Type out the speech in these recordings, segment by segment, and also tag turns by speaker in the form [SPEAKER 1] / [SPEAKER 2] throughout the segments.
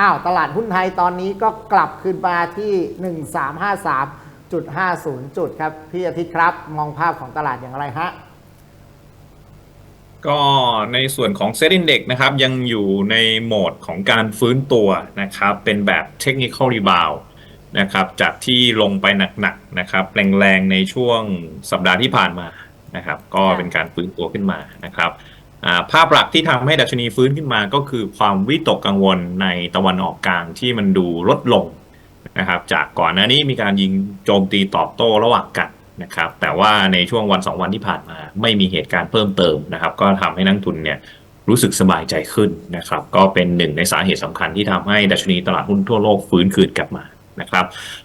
[SPEAKER 1] อ้าวตลาดหุ้นไทยตอนนี้ก็กลับขึ้นมาที่ 1353.50 จุดครับ พี่อาทิตย์ครับ มองภาพของตลาดอย่างไรฮะ
[SPEAKER 2] ก็ในส่วนของ Set Index นะครับ ยังอยู่ในโหมดของการฟื้นตัวนะครับ เป็นแบบ Technical Rebound นะครับจากที่ลงไปหนักๆนะครับแรงๆในช่วงสัปดาห์ที่ผ่านมานะครับ ก็เป็นการฟื้นตัวขึ้นมานะครับ ภาพหลักที่ทำให้ดัชนีฟื้นขึ้นมาก็คือความวิตกกังวลในตะวันออกกลางที่มันดูลดลงนะครับ จากก่อนหน้านี้มีการยิงโจมตีตอบโต้ระหว่างกันนะครับ แต่ว่าในช่วงวันสองวันที่ผ่านมา ไม่มีเหตุการณ์เพิ่มเติมนะครับ ก็ทำให้นักทุนเนี่ยรู้สึกสบายใจขึ้นนะครับ ก็เป็นหนึ่งในสาเหตุสำคัญที่ทำให้ดัชนีตลาดหุ้นทั่วโลกฟื้นคืนกลับมานะครับ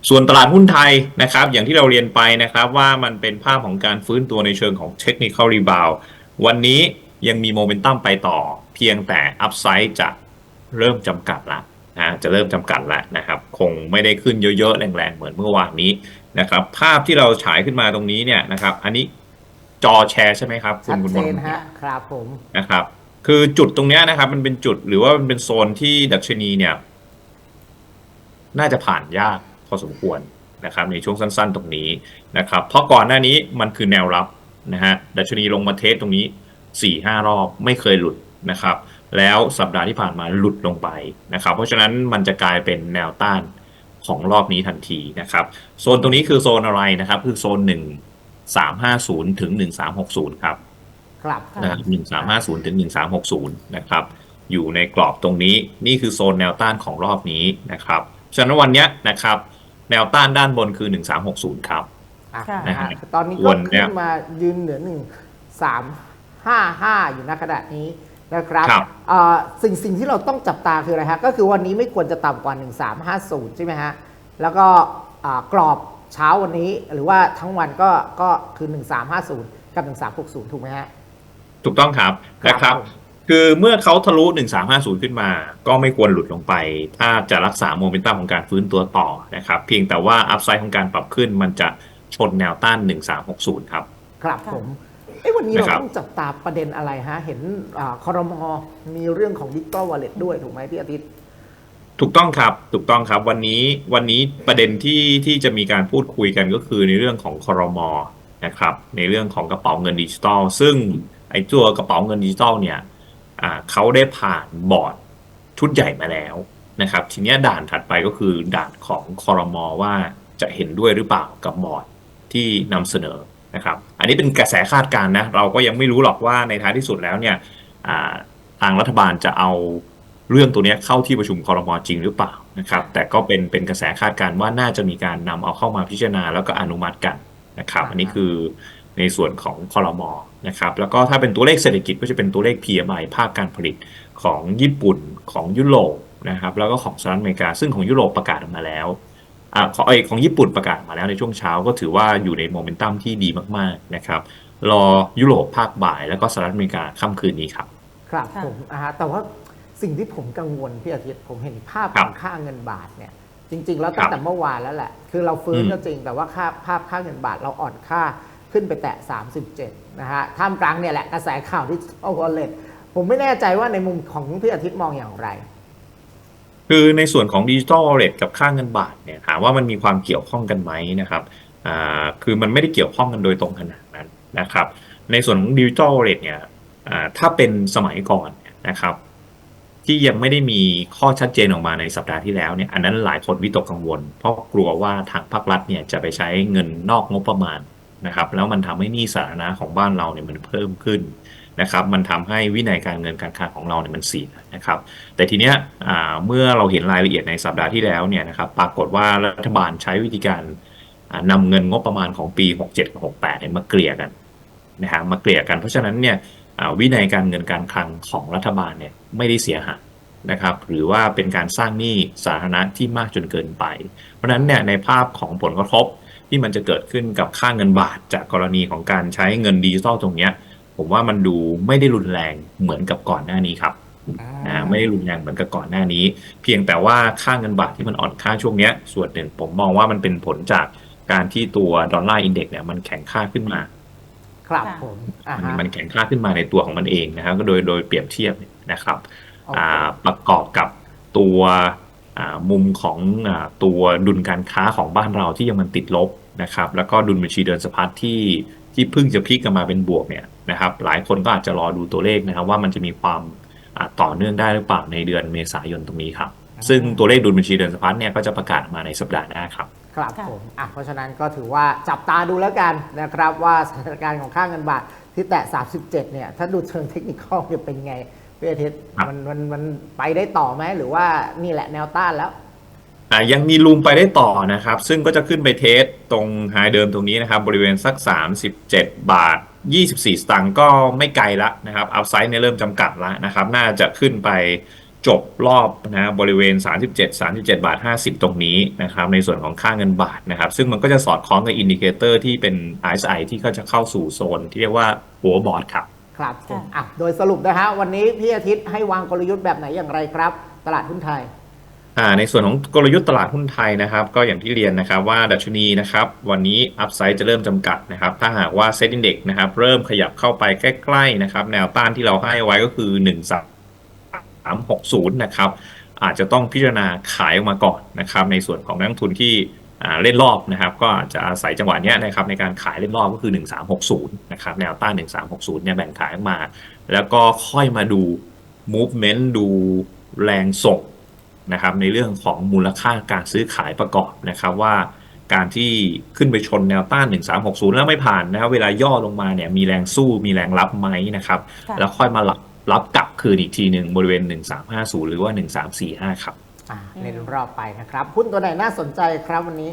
[SPEAKER 2] ส่วนตลาดหุ้นไทยนะครับ อย่างที่เราเรียนไปนะครับว่ามันเป็นภาพของการฟื้นตัวในเชิงของ technical rebound วันนี้ ยังมีโมเมนตัมไปต่อ เพียงแต่อัพไซด์จะเริ่มจำกัดละนะจะเริ่มจำกัดแล้วนะครับ คงไม่ได้ขึ้นเยอะๆ แรงๆ เหมือนเมื่อวานนี้นะครับ ภาพที่เราฉายขึ้นมาตรงนี้เนี่ยนะครับ อันนี้จอแชร์ใช่ไหมครับคุ
[SPEAKER 1] ชั
[SPEAKER 2] ณ
[SPEAKER 1] ด
[SPEAKER 2] คุณ
[SPEAKER 1] เจ
[SPEAKER 2] ม
[SPEAKER 1] น
[SPEAKER 2] น
[SPEAKER 1] ฮะครับผม
[SPEAKER 2] นะครับ คือจุดตรงเนี้ยนะครับ มันเป็นจุดหรือว่ามันเป็นโซนที่ดัชนีเนี่ย น่าจะผ่านยากพอสมควรนะครับ ในช่วงสั้น ๆ ตรงนี้นะครับ เพราะก่อนหน้านี้มันคือแนวรับนะฮะดัชนีลงมาเทสตรงนี้ สี่ห้ารอบไม่เคยหลุดนะครับ แล้วสัปดาห์ที่ผ่านมาหลุดลงไปนะครับ เพราะฉะนั้นมันจะกลายเป็นแนวต้านของรอบนี้ทันทีนะครับ โซนตรงนี้คือโซนอะไรนะครับ คือโซนหนึ่งสามห้าศูนย์ถึงหนึ่งสามหกศูนย์ครับ
[SPEAKER 1] ครับผม
[SPEAKER 2] นะครับหนึ่งสามห้าศูนย์ถึงหนึ่งสามหกศูนย์นะครับ อยู่ในกรอบตรงนี้นี่คือโซนแนวต้านของรอบนี้นะครับฉะนั้นวันเนี้ยนะครับ แนวต้านด้านบนคือหนึ่งสามหกศูนย์ครับ
[SPEAKER 1] อะ
[SPEAKER 3] ค่ะ
[SPEAKER 1] นะฮะ
[SPEAKER 2] นะฮะ
[SPEAKER 1] ตอนนี้
[SPEAKER 2] ว
[SPEAKER 1] ก็
[SPEAKER 2] นเนี่
[SPEAKER 1] ขึ้
[SPEAKER 2] ย
[SPEAKER 1] นมายืนเหนือหนึ่งสาม ห้าห้าอยู่ณขณะนี้นะครับ
[SPEAKER 2] ครับ
[SPEAKER 1] เอ่อสิ่งสิ่งที่เราต้องจับตาคืออะไรฮะก็คือวันนี้ไม่ควรจะต่ำกว่า 1350 ใช่ไหมฮะ แล้วก็อ่ากรอบเช้าวันนี้หรือว่าทั้งวันก็ก็คือ 1350 กับ 1360 ถูกไหมฮะ
[SPEAKER 2] ถูกต้องครับนะครับ
[SPEAKER 1] ผม
[SPEAKER 2] คือเมื่อเขาทะลุ 1350 ขึ้นมา ก็ไม่ควรหลุดลงไป ถ้าจะรักษาโมเมนตัมของการฟื้นตัวต่อนะครับ เพียงแต่ว่าอัพไซด์ของการปรับขึ้นมันจะชนแนวต้าน 1360 ครับ
[SPEAKER 1] ครับ
[SPEAKER 3] ค่ะ
[SPEAKER 1] ผม เอ้วันนี้เรา
[SPEAKER 2] นะครับ
[SPEAKER 1] ต้องจับตาประเด็นอะไรฮะ เห็นอาคอรมอมีเรื่องของดิจิตอลวอลเล็ตด้วยถูกไหมพี่อาทิตย์
[SPEAKER 2] ถูกต้องครับ ถูกต้องครับ วันนี้วันนี้ประเด็นที่ที่จะมีการพูดคุยกันก็คือในเรื่องของคอรมอนะครับ ในเรื่องของกระเป๋าเงินดิจิตอลซึ่งไอ้ตัวกระเป๋าเงินดิจิตอลเนี่ยอ่าเขาได้ผ่านบอร์ดชุดใหญ่มาแล้วนะครับ ทีเนี้ยด่านถัดไปก็คือด่านของคอรมอว่าจะเห็นด้วยหรือเปล่ากับบอร์ดที่นำเสนอ นะครับอันนี้เป็นกระแสคาดการณ์นะเราก็ยังไม่รู้หรอกว่าในท้ายที่สุดแล้วเนี่ยอ่าทางรัฐบาลจะเอาเรื่องตัวเนี้ยเข้าที่ประชุมคอรมอจริงหรือเปล่านะครับแต่ก็เป็นเป็นกระแสคาดการณ์ว่าน่าจะมีการนำเอาเข้ามาพิจารณาแล้วก็อนุมัติกันนะครับอันนี้คือในส่วนของคอรมอนะครับแล้วก็ถ้าเป็นตัวเลขเศรษฐกิจก็จะเป็นตัวเลข PMI ภาคการผลิตของญี่ปุ่นของยุโรปนะครับแล้วก็ของสหรัฐอเมริกาซึ่งของยุโรปประกาศออกมาแล้ว อ่าของเอยของญี่ปุ่นประกาศออกมาแล้วในช่วงเช้าก็ถือว่าอยู่ในโมเมนตัมที่ดีมากๆนะครับ รอยุโรปภาคบ่ายแล้วก็สหรัฐอเมริกาค่ำคืนนี้ครับ
[SPEAKER 1] ครับ
[SPEAKER 3] ค่ะ
[SPEAKER 1] ผมอ่าฮะแต่ว่าสิ่งที่ผมกังวลพี่อาทิตย์ผมเห็นภาพ
[SPEAKER 2] ครั
[SPEAKER 1] ข
[SPEAKER 2] บ
[SPEAKER 1] องค่าเงินบาทเนี่ยจริง ๆ แล้วตั้
[SPEAKER 2] ครั
[SPEAKER 1] ง
[SPEAKER 2] บ
[SPEAKER 1] แต่เมื่อวานแล้วแหละ คือเราฟื้น
[SPEAKER 2] อืม
[SPEAKER 1] ก็จริงแต่ว่าค่าภาพค่าเงินบาทเราอ่อนค่าขึ้นไปแตะ 37 นะฮะท่ามกลางเนี่ยแหละกระแสข่าวที่เอาวอลเล็ตผมไม่แน่ใจว่าในมุมของพี่อาทิตย์มองอย่างไร
[SPEAKER 2] คือในส่วนของดิจิ t a ลเ e t กับค่าเงินบาทเนี่ยถามว่ามันมีความเกี่ยวข้องกันไหมนะครับอ่าคือมันไม่ได้เกี่ยวข้องกันโดยตรงขนาดนั้นนะครับ ในส่วนของดิจิ t a ลเ e t เนี่ยอ่าถ้าเป็นสมัยก่อนนะครับ ที่ยังไม่ได้มีข้อชัดเจนออกมาในสัปดาห์ที่แล้วเนี่ยอันนั้นหลายคนวิตกกังวล เพราะกลัวว่าทางภาครัฐเนี่ยจะไปใช้เงินนอกงบประมาณนะครับ แล้วมันทำให้หนี้สาธารณะของบ้านเราเนี่ยมันเพิ่มขึ้น นะครับมันทำให้วินัยการเงินการคลังของเราเนี่ยมันเสียนะครับแต่ทีเนี้ยเมื่อเราเห็นรายละเอียดในสัปดาห์ที่แล้วเนี่ยนะครับปรากฏว่ารัฐบาลใช้วิธีการอ่านำเงินงบประมาณของปี 67กับ68เนี่ยมาเกลี่ยกันนะฮะมาเกลี่ยกันเพราะฉะนั้นเนี่ยวินัยการเงินการคลังของรัฐบาลเนี่ยไม่ได้เสียหายนะครับหรือว่าเป็นการสร้างหนี้สาธารณะที่มากจนเกินไป เพราะฉะนั้นเนี่ยในภาพของผลกระทบที่มันจะเกิดขึ้นกับค่าเงินบาทจากกรณีของการใช้เงินดิจิทัลตรงเนี้ย ผมว่ามันดูไม่ได้รุนแรงเหมือนกับก่อนหน้านี้ครับอ่าไม่ได้รุนแรงเหมือนกับก่อนหน้านี้ เพียงแต่ว่าค่าเงินบาทที่มันอ่อนค่าช่วงเนี้ย ส่วนหนึ่งผมมองว่ามันเป็นผลจากการที่ตัวดอลลาร์อินเด็กซ์เนี่ยมันแข็งค่าขึ้นมา
[SPEAKER 1] ครับ
[SPEAKER 3] ค่ะ
[SPEAKER 1] ผมอ่า
[SPEAKER 2] มัน
[SPEAKER 1] ฮะ
[SPEAKER 2] มันแข็งค่าขึ้นมาในตัวของมันเองนะครับก็โดยโดยเปรียบเทียบเนี่ยนะครับ
[SPEAKER 1] โอเค
[SPEAKER 2] อ่าประกอบกับตัวอ่ามุมของอาตัวดุลการค้าของบ้านเราที่ยังมันติดลบนะครับ แล้วก็ดุลบัญชีเดินสะพัดที่ที่เพิ่งจะพลิกกลันมาเป็นบวกเนี่ย นะครับหลายคนก็อาจจะรอดูตัวเลขนะครับ ว่ามันจะมีความอ่าต่อเนื่องได้หรือเปล่าในเดือนเมษายนตรงนี้ครับซึ่งตัวเลขดุลบัญชีเดินสะพัดเนี่ยก็จะประกาศมาในสัปดาห์หน้าครับ
[SPEAKER 1] ครับ
[SPEAKER 3] ค่ะ
[SPEAKER 1] ผมอะเพราะฉะนั้นก็ถือว่าจับตาดูแล้วกันนะครับว่าสถานการณ์ของค่าเงินบาทที่แตะ 37 เนี่ย ถ้าดูเชิงเทคนิคอลเนี่ยเป็นไงพี่อาทิตย์
[SPEAKER 2] ครับ
[SPEAKER 1] มันมันมันไปได้ต่อไหมหรือว่านี่แหละแนวต้านแล้ว
[SPEAKER 2] อ่ายังมีรูมไปได้ต่อนะครับ ซึ่งก็จะขึ้นไปเทสตรงไฮเดิมตรงนี้นะครับ บริเวณสัก 37 บาท 24 สตางค์ก็ไม่ไกลละนะครับอัพไซด์เนี่ยเริ่มจำกัดแล้วนะครับ น่าจะขึ้นไปจบรอบนะบริเวณ 37 37 บาท 50 ตรงนี้นะครับ ในส่วนของค่าเงินบาทนะครับ ซึ่งมันก็จะสอดคล้องกับอินดิเคเตอร์ที่เป็น RSI ที่ก็จะเข้าสู่โซน ที่เรียกว่าหัวบอร์ดครับ
[SPEAKER 1] ครับผมอะโดยสรุปนะฮะวันนี้พี่อาทิตย์ให้วางกลยุทธ์แบบไหนอย่างไรครับ ตลาดหุ้นไทย
[SPEAKER 2] อ่าในส่วนของกลยุทธ์ตลาดหุ้นไทยนะครับ ก็อย่างที่เรียนนะครับว่าดัชนีนะครับ วันนี้อัพไซด์จะเริ่มจำกัดนะครับ ถ้าหากว่าเซ็ตอินเด็กนะครับ เริ่มขยับเข้าไปใกล้ๆนะครับ แนวต้านที่เราให้ไว้ก็คือ1 3 6 0 นะครับ อาจจะต้องพิจารณาขายออกมาก่อนนะครับ ในส่วนของนักทุนที่เล่นรอบนะครับ ก็อาจจะอาศัยจังหวะนี้นะครับในการขายเล่นรอบก็คือ 1360 นะครับ แนวต้าน 1360 เนี่ยแบ่งขายออกมา แล้วก็ค่อยมาดู movement ดูแรงส่ง นะครับในเรื่องของมูลค่าการซื้อขายประกอบนะครับว่าการที่ขึ้นไปชนแนวต้าน 1360 แล้วไม่ผ่านนะครับเวลาย่อลงมาเนี่ยมีแรงสู้มีแรงรับไหมนะครับ
[SPEAKER 3] ค่ะ
[SPEAKER 2] แล้วค่อยมารับรับกลับคืนอีกทีหนึ่งบริเวณ 1350 หรือว่า 1345 ครับ
[SPEAKER 1] อ่าในรอบไปนะครับหุ้นตัวไหนน่าสนใจครับวันนี้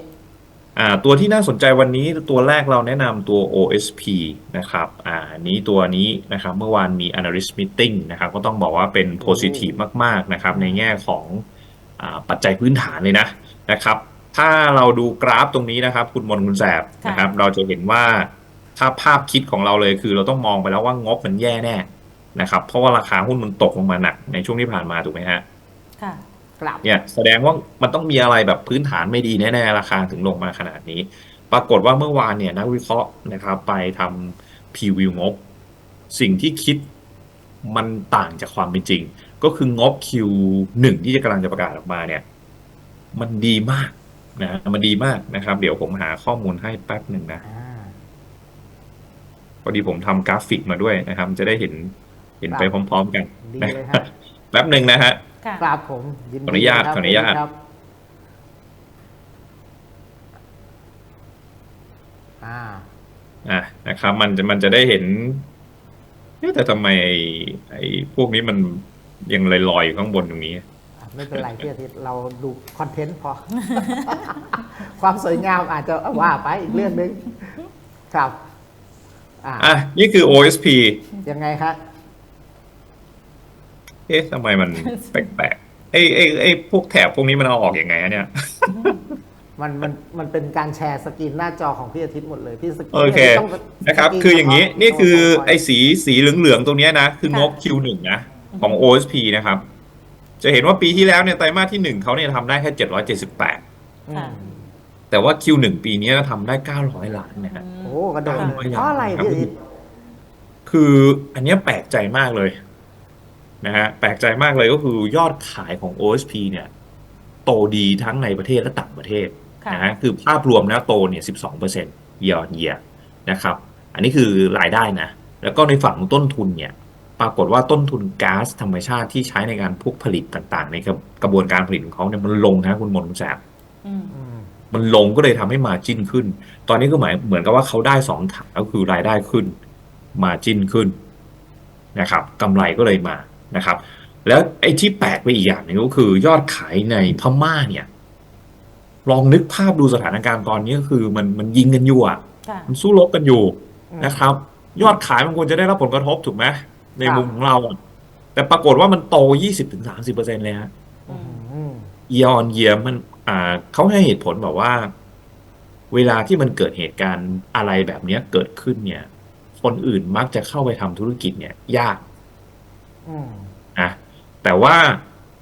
[SPEAKER 2] อ่าตัวที่น่าสนใจวันนี้ตัวแรกเราแนะนำตัว OSP นะครับอ่าอันนี้ตัวนี้นะครับเมื่อวานมี analyst meeting นะครับก็ต้องบอกว่าเป็น positive มาก ๆ นะครับในแง่ของอา ปัจจัยพื้นฐานเลยนะนะครับ ถ้าเราดูกราฟตรงนี้นะครับ คุณมนต์คุณแสบ
[SPEAKER 3] ค่ะ
[SPEAKER 2] นะครับ เราจะเห็นว่าถ้าภาพคิดของเราเลยคือเราต้องมองไปแล้วว่างบมันแย่แน่นะครับ เพราะว่าราคาหุ้นมันตกลงมาหนักในช่วงที่ผ่านมาถูกไหมฮะ
[SPEAKER 3] ค่ะ
[SPEAKER 1] ครับ
[SPEAKER 2] เนี่ยแสดงว่ามันต้องมีอะไรแบบพื้นฐานไม่ดีแน่ๆราคาถึงลงมาขนาดนี้ ปรากฏว่าเมื่อวานเนี่ยนักวิเคราะห์นะครับ ไปทำพรีวิวงบ สิ่งที่คิดมันต่างจากความเป็นจริง ก็คืองบ Q1 ที่จะกำลังจะประกาศออกมาเนี่ย มันดีมากนะมันดีมากนะครับ เดี๋ยวผมหาข้อมูลให้แป๊บหนึ่งนะ
[SPEAKER 1] อ่า
[SPEAKER 2] พอดีผมทำกราฟิกมาด้วยนะครับ จะได้เห็นเห็นไป
[SPEAKER 1] ครับ
[SPEAKER 2] พร้อม ๆ กัน
[SPEAKER 1] ดี
[SPEAKER 2] นะ
[SPEAKER 1] เลยฮะ
[SPEAKER 2] แป๊บหนึ่งนะฮะ
[SPEAKER 3] ค่ะ
[SPEAKER 1] ครับผมยินดี
[SPEAKER 2] ขออนุญาต
[SPEAKER 1] ครับ
[SPEAKER 2] ขออนุญาต
[SPEAKER 1] ครับอ่า
[SPEAKER 2] อะนะครับ มันจะมันจะได้เห็นเอ๊ะแต่ทำไมไอ้ไอ้พวกนี้มัน ยังลอยๆอยู่ข้างบนตรงนี้
[SPEAKER 1] อะไม่เป็นไรพี่อาทิตย์เราดูคอนเทนต์พอ ความสวยงามอาจจะว่าไปอีกเรื่องนึงครับ อ่า
[SPEAKER 2] อะ นี่คือ OSP
[SPEAKER 1] ยังไงครับ
[SPEAKER 2] เอ๊ะทำไมมันแปลกๆไอ้ไอ้ไอ้พวกแถบพวกนี้มันเอาออกยังไงอะเนี่ย
[SPEAKER 1] มันมันมันเป็นการแชร์สกรีนหน้าจอของพี่อาทิตย์หมดเลยพี่สกรีน
[SPEAKER 2] โอเค
[SPEAKER 1] ต้อง
[SPEAKER 2] นะครับ
[SPEAKER 1] สกรี
[SPEAKER 2] คืออย่างนี้
[SPEAKER 1] เฉพะ
[SPEAKER 2] นี่คือ
[SPEAKER 1] ตัว
[SPEAKER 2] ไอ้สีสีเหลืองๆตรงเนี้ยนะ คืองบ
[SPEAKER 3] ค่ะ
[SPEAKER 2] Q1 นะ ของ OSP นะครับ จะเห็นว่าปีที่แล้วเนี่ยไตรมาสที่หนึ่งเขาเนี่ยทำได้แค่778
[SPEAKER 1] อืม
[SPEAKER 2] แต่ว่า Q1 ปีนี้ทำได้900ล้านนะฮะ
[SPEAKER 1] โอ้ กระโดด
[SPEAKER 2] อืม
[SPEAKER 1] เลยเพราะอะไรพี่อาทิตย์
[SPEAKER 2] คืออันเนี้ยแปลกใจมากเลยนะฮะแปลกใจมากเลยก็คือยอดขายของ OSP เนี่ย โตดีทั้งในประเทศและต่างประเทศ
[SPEAKER 3] ค่ะ
[SPEAKER 2] นะฮะคือภาพรวมแล้วโตเนี่ย 12เปอร์เซ็นต์ year on year นะครับ อันนี้คือรายได้นะ แล้วก็ในฝั่งของต้นทุนเนี่ย ปรากฏว่าต้นทุนก๊าซธรรมชาติที่ใช้ในการพวกผลิตต่างๆ ในกระกระบวนการผลิตของเขาเนี่ยมันลงนะคุณมนต์คุณแสบ
[SPEAKER 3] อืม
[SPEAKER 1] อืม
[SPEAKER 2] มันลงก็เลยทำให้มาจิ้นขึ้น ตอนนี้ก็หมายเหมือนกับว่าเขาได้สองทางก็คือรายได้ขึ้น มาจิ้นขึ้นนะครับกำไรก็เลยมานะครับ แล้วไอ้ที่แปลกไปอีกอย่างหนึงก็คือยอดขายในพม่าเนี่ย ลองนึกภาพดูสถานการณ์ตอนนี้ก็คือมันมันยิงกันอยู่อะ
[SPEAKER 3] ค่ะ
[SPEAKER 2] มันสู้รบกันอยู่
[SPEAKER 1] อืม
[SPEAKER 2] นะครับ ยอดขายมันควรจะได้รับผลกระทบถูกไหม ใน
[SPEAKER 1] ครับ
[SPEAKER 2] มุมของเราอะแต่ปรากฏว่ามันโต 20-30%เลยฮะ
[SPEAKER 1] อืม
[SPEAKER 2] year on year มัน อ่าเขาให้เหตุผลแบบว่า เวลาที่มันเกิดเหตุการณ์อะไรแบบเนี้ยเกิดขึ้นเนี่ย คนอื่นมักจะเข้าไปทำธุรกิจเนี่ย ยาก
[SPEAKER 1] อืม
[SPEAKER 2] นะแต่ว่า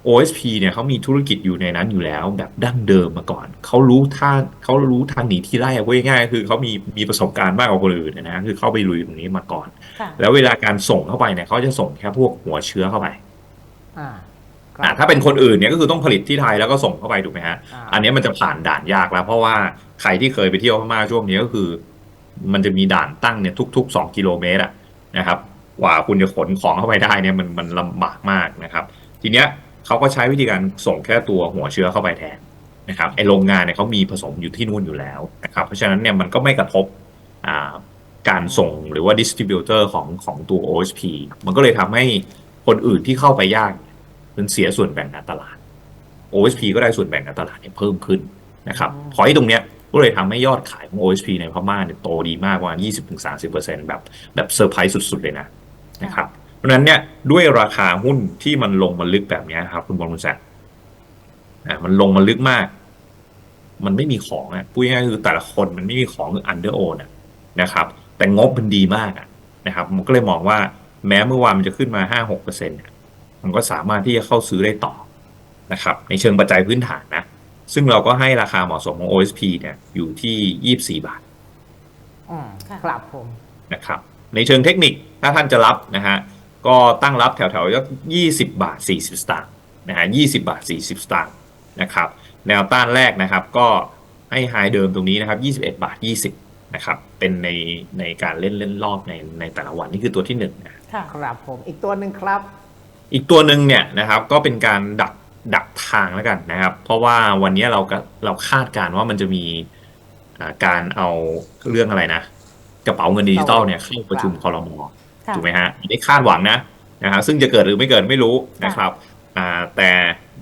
[SPEAKER 2] OSP เนี่ยเขามีธุรกิจอยู่ในนั้นอยู่แล้ว แบบดั้งเดิมมาก่อน เขารู้ท่าเขารู้ทางหนีที่ไล่เอาไว้ง่ายๆคือเขามีมีประสบการณ์มากกว่าคนอื่นนะคือเข้าไปลุยตรงนี้มาก่อน
[SPEAKER 3] ค่ะ
[SPEAKER 2] แล้วเวลาการส่งเข้าไปเนี่ยเขาจะส่งแค่พวกหัวเชื้อเข้าไป
[SPEAKER 1] อ่าครับ
[SPEAKER 2] อ่าถ้าเป็นคนอื่นเนี่ยก็คือต้องผลิตที่ไทยแล้วก็ส่งเข้าไปถูกไหมฮะ
[SPEAKER 1] อ่า
[SPEAKER 2] อันนี้มันจะผ่านด่านยากแล้ว เพราะว่าใครที่เคยไปเที่ยวพม่าช่วงนี้ก็คือ มันจะมีด่านตั้งเนี่ยทุกๆ2กิโลเมตรอะนะครับกว่าคุณจะขนของเข้าไปได้เนี่ยมันมันลำบากมากนะครับ ทีเนี้ย เขาก็ใช้วิธีการส่งแค่ตัวหัวเชื้อเข้าไปแทนนะครับไอโรงงานเนี่ยเขามีผสมอยู่ที่นู่นอยู่แล้วนะครับเพราะฉะนั้นเนี่ยมันก็ไม่กระทบอ่าการส่งหรือว่าดิสติบิวเตอร์ของของตัว OSP มันก็เลยทำให้คนอื่นที่เข้าไปยากเนี่ยมันเสียส่วนแบ่งการตลาด OSP ก็ได้ส่วนแบ่งการตลาดเนี่ยเพิ่มขึ้นนะครับพอยตรงเนี้ยก็เลยทำให้ยอดขายของ OSP ในพม่าเนี่ยโตดีมากกว่า 20-30%แบบแบบเซอร์ไพรส์สุด ๆ เลยนะนะครับเพ ราะฉะนั้นเนี่ยด้วยราคาหุ้นที่มันลงมาลึกแบบเนี้ยครับ คุณบอลคุณแซคอ่ามันลงมาลึกมาก มันไม่มีของอะพูดง่ายๆคือแต่ละคนมันไม่มีของคือ under own อะนะครับ แต่งบมันดีมากอะนะครับมันก็เลยมองว่าแม้เมื่อวานมันจะขึ้นมาห้าหกเปอร์เซ็นต์มันก็สามารถที่จะเข้าซื้อได้ต่อนะครับ ในเชิงปัจจัยพื้นฐานนะ ซึ่งเราก็ให้ราคาเหมาะสมของ OSP เนี่ยอยู่ที่ยี่สี่บาท
[SPEAKER 1] อืม
[SPEAKER 3] ค่ะ
[SPEAKER 1] ครับผม
[SPEAKER 2] นะครับ ในเชิงเทคนิคถ้าท่านจะรับนะฮะ ก็ตั้งรับแถวๆสัก20บาท40สตางค์นะฮะ20บาท40สตางค์นะครับ แนวต้านแรกนะครับ ก็ให้ไฮเดิมตรงนี้นะครับ21บาท20นะครับเป็นในในการเล่นเล่นรอบในในแต่ละวันนี่คือตัวที่หนึ่งนะ
[SPEAKER 3] ค่ะ
[SPEAKER 1] ครับผมอีกตัวหนึ่งครับ
[SPEAKER 2] อีกตัวหนึ่งเนี่ยนะครับก็เป็นการดักดักทางแล้วกันนะครับ เพราะว่าวันนี้เราก็เราคาดการณ์ว่ามันจะมีอ่าการเอาเรื่องอะไรนะ กระเป๋าเงินดิจิตอลเนี่ยเข้าประชุมคอรมอ
[SPEAKER 3] ค่ะ
[SPEAKER 2] ถูกไหมฮะอันนี้คาดหวังนะนะฮะซึ่งจะเกิดหรือไม่เกิดไม่รู้นะครับอ่าแต่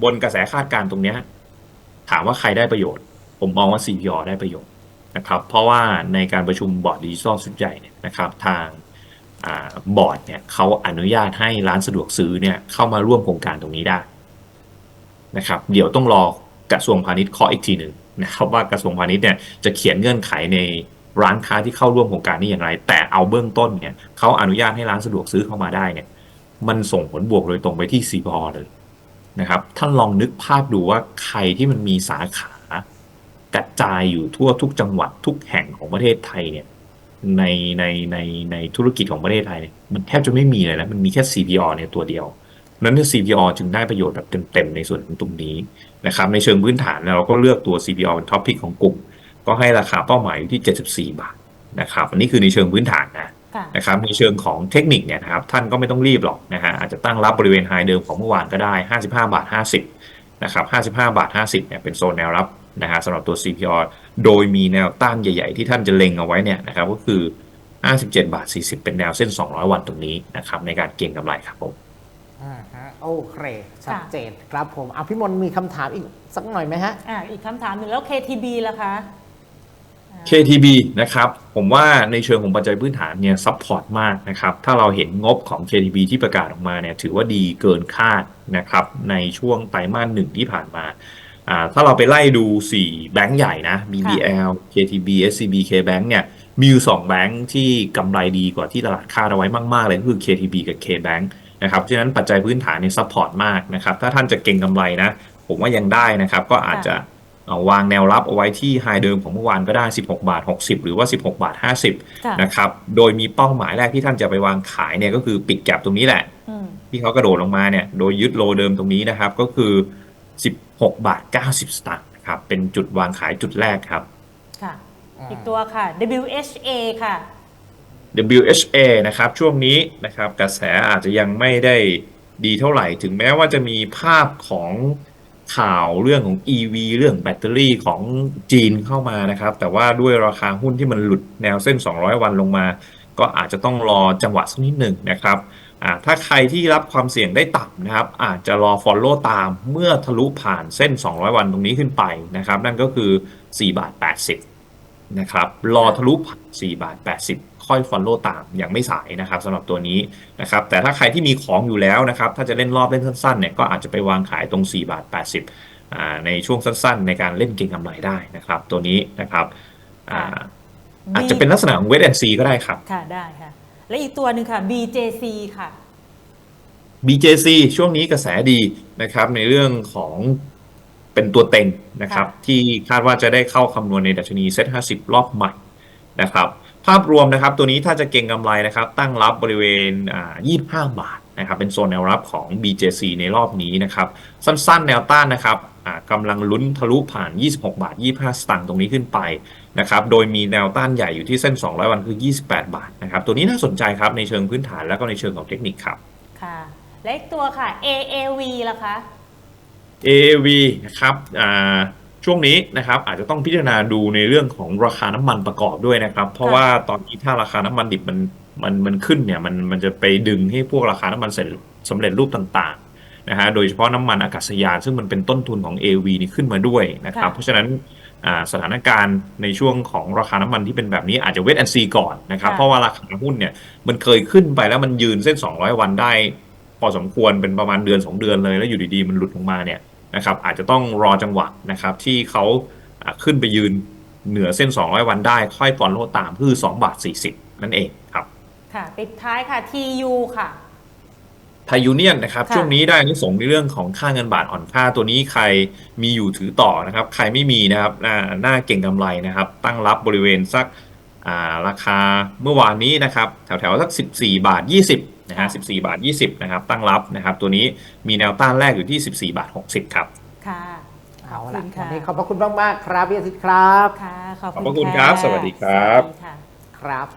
[SPEAKER 2] บนกระแสคาดการณ์ตรงเนี้ยถามว่าใครได้ประโยชน์ ผมมองว่า CPO ได้ประโยชน์นะครับ เพราะว่าในการประชุมบอร์ดดิจิทัลชุดใหญ่เนี่ยนะครับ ทางอบอร์ดเนี่ยเขาอนุญาตให้ร้านสะดวกซื้อเนี่ยเข้ามาร่วมโครงการตรงนี้ได้นะครับ เดี๋ยวต้องรอกระทรวงพาณิชย์เคาะอีกทีหนึ่งนะครับว่ากระทรวงพาณิชย์เนี่ยจะเขียนเงื่อนไขใน ร้านค้าที่เข้าร่วมโครงการนี้อย่างไร แต่เอาเบื้องต้นเนี่ยเขาอนุญาตให้ร้านสะดวกซื้อเข้ามาได้เนี่ยมันส่งผลบวกโดยตรงไปที่ CPO เลยนะครับท่านลองนึกภาพดูว่าใครที่มันมีสาขากระจายอยู่ทั่วทุกจังหวัดทุกแห่งของประเทศไทยเนี่ยในในในในธุรกิจของประเทศไทยเนี่ยมันแทบจะไม่มีเลยนะมันมีแค่ CPO เนี่ยตัวเดียวนั้น CPO จึงได้ประโยชน์แบบเต็มๆในส่วนของตรงนี้นะครับในเชิงพื้นฐานเราก็เลือกตัว CPO เป็นท็อปพิกของกลุ่ม ก็ให้ราคาเป้าหมายอยู่ที่ 74 บาทนะครับอันนี้คือในเชิงพื้นฐานนะ
[SPEAKER 3] ค่ะ
[SPEAKER 2] นะครับในเชิงของเทคนิคเนี่ยนะครับท่านก็ไม่ต้องรีบหรอกนะฮะอาจจะตั้งรับบริเวณไฮเดิมของเมื่อวานก็ได้ 55 บาท 50นะครับ55 บาท 50เนี่ยเป็นโซนแนวรับนะฮะสำหรับตัว CPO โดยมีแนวต้านใหญ่ ๆ ที่ท่านจะเล็งเอาไว้เนี่ยนะครับก็คือ 57 บาท 40 เป็นแนวเส้น 200 วันตรงนี้นะครับในการเก็งกำไรครับผม
[SPEAKER 1] อ่าฮะโอเคชัดเจนครับผมเอาพี่มนต์มีคำถามอีกสักหน่อยไหมฮะ
[SPEAKER 3] อ่าอีกคำถามหนึ่งแล้ว KTB ล่ะคะ
[SPEAKER 2] KTB นะครับ ผมว่าในเชิงของปัจจัยพื้นฐานเนี่ยซัพพอร์ตมากนะครับ ถ้าเราเห็นงบของ KTB ที่ประกาศออกมาเนี่ยถือว่าดีเกินคาดนะครับ ในช่วงไตรมาสหนึ่งที่ผ่านมาอ่าถ้าเราไปไล่ดู 4 แบงก์ใหญ่นะ BBL KTB SCB KBank เนี่ยมีอยู่2แบงก์ที่กำไรดีกว่าที่ตลาดคาดเอาไว้มากๆเลยก็คือ KTB กับ KBank นะครับฉะนั้นปัจจัยพื้นฐานเนี่ยซัพพอร์ตมากนะครับ ถ้าท่านจะเก็งกำไรนะ ผมว่ายังได้นะครับ ก็อาจจะเอา วางแนวรับเอาไว้ที่ไฮเดิมของเมื่อวานก็ได้ 16 บาท 60 หรือว่า 16 บาท
[SPEAKER 3] ค่ะ
[SPEAKER 2] 50 นะครับ โดยมีเป้าหมายแรกที่ท่านจะไปวางขายเนี่ยก็คือปิดแก็บตรงนี้แหละ
[SPEAKER 3] อืม
[SPEAKER 2] ที่เขากระโดดลงมาเนี่ยโดยยึดโลเดิมตรงนี้นะครับ ก็คือ 16 บาท 90 สตางค์นะครับเป็นจุดวางขายจุดแรกครับ
[SPEAKER 3] ค่ะอีกตัวค่ะ WHA ค่ะ
[SPEAKER 2] WHA นะครับช่วงนี้นะครับกระแสอาจจะยังไม่ได้ดีเท่าไหร่ถึงแม้ว่าจะมีภาพของ ข่าวเรื่องของ EV เรื่องแบตเตอรี่ของจีนเข้ามานะครับ แต่ว่าด้วยราคาหุ้นที่มันหลุดแนวเส้น 200 วันลงมา ก็อาจจะต้องรอจังหวะสักนิดหนึ่งนะครับถ้าใครที่รับความเสี่ยงได้ต่ำนะครับ อาจจะรอ Follow ตามเมื่อทะลุผ่านเส้น 200 วันตรงนี้ขึ้นไปนะครับ นั่นก็คือ 4 บาท 80 นะครับ รอทะลุผ่าน4บาท 80 ค่อย follow ตามอย่างไม่สายนะครับสำหรับตัวนี้นะครับ แต่ถ้าใครที่มีของอยู่แล้วนะครับ ถ้าจะเล่นรอบเล่นสั้นๆเนี่ยก็อาจจะไปวางขายตรง4บาท 80อ่าในช่วงสั้นๆ ในการเล่นเก็งกำไรได้นะครับ ตัวนี้นะครับอ่าอาจจะเป็นลักษณะของ wait and see ก็ได้ครับ
[SPEAKER 3] ค่ะได้ค่ะ และอีกตัวหนึ่งค่ะ BJC ค่ะ
[SPEAKER 2] BJC ช่วงนี้กระแสดีนะครับในเรื่องของ เป็นตัวเต็งนะครับ
[SPEAKER 3] ค่ะ
[SPEAKER 2] ที่คาดว่าจะได้เข้าคำนวณในดัชนีเซ็ต50รอบใหม่นะครับ ภาพรวมนะครับตัวนี้ถ้าจะเก็งกำไรนะครับ ตั้งรับบริเวณอ่า25บาทนะครับ เป็นโซนแนวรับของ BJC ในรอบนี้นะครับ สั้นๆ แนวต้านนะครับอ่ากำลังลุ้นทะลุผ่าน 26 บาท 25 สตางค์ตรงนี้ขึ้นไปนะครับ โดยมีแนวต้านใหญ่อยู่ที่เส้น 200 วันคือ 28 บาทนะครับ ตัวนี้น่าสนใจครับในเชิงพื้นฐานแล้วก็ในเชิงของเทคนิคครับ
[SPEAKER 3] ค่ะ และอีกตัวค่ะ AAV ล่ะคะ
[SPEAKER 2] AAV นะครับอ่าช่วงนี้นะครับอาจจะต้องพิจารณาดูในเรื่องของราคาน้ำมันประกอบด้วยนะครับ เพราะว่าตอนนี้ถ้าราคาน้ำมันดิบมันมันมันขึ้นเนี่ยมันมันจะไปดึงให้พวกราคาน้ำมันเสร็จสำเร็จรูปต่างๆนะฮะโดยเฉพาะน้ำมันอากาศยานซึ่งมันเป็นต้นทุนของ AV นี่ขึ้นมาด้วยนะครับ
[SPEAKER 3] ค่ะ
[SPEAKER 2] เพราะฉะนั้นอ่าสถานการณ์ในช่วงของราคาน้ำมันที่เป็นแบบนี้อาจจะเวทแอนซีก่อนนะครับ
[SPEAKER 3] ค่ะ
[SPEAKER 2] เพราะว่าราคาหุ้นเนี่ยมันเคยขึ้นไปแล้วมันยืนเส้น 200 วันได้ พอสมควรเป็นประมาณเดือน 2 เดือนเลยแล้วอยู่ดีๆมันหลุดลงมาเนี่ย นะครับอาจจะต้องรอจังหวะนะครับที่เขาอ่าขึ้นไปยืนเหนือเส้น 200 วันได้ค่อยฟอนโลตามคือ2บาท40 นั่นเองครับ
[SPEAKER 3] ค่ะปิดท้ายค่ะ TU ค่ะ
[SPEAKER 2] ไทยยูเนียนนะครับ
[SPEAKER 3] ค่ะ
[SPEAKER 2] ช่วงนี้ได้อานิสงส์ในเรื่องของค่าเงินบาทอ่อนค่าตัวนี้ใครมีอยู่ถือต่อนะครับ ใครไม่มีนะครับน่าน่าเก่งกำไรนะครับ ตั้งรับบริเวณสักอ่าราคาเมื่อวานนี้นะครับ แถวๆสัก 14 บาท 20 นะฮะ14 บาท 20 นะครับ ตั้งรับนะครับ ตัวนี้มีแนวต้านแรกอยู่ที่ 14 บาท 60 ครับ
[SPEAKER 3] ค่ะ
[SPEAKER 1] เอา
[SPEAKER 3] ข
[SPEAKER 1] ละ
[SPEAKER 3] บคุณ
[SPEAKER 1] วั
[SPEAKER 3] ค่ะ
[SPEAKER 1] นนี้ขอบพระคุณมาก ๆ ครับพี่อาทิตย์ครับ
[SPEAKER 3] ค่ะ ขอบ
[SPEAKER 2] ขอบพ
[SPEAKER 3] คุ
[SPEAKER 2] ระ
[SPEAKER 3] ณ
[SPEAKER 2] คุณครับะสวัสดีครับ
[SPEAKER 3] สวัสดีค่ะ
[SPEAKER 1] ครับ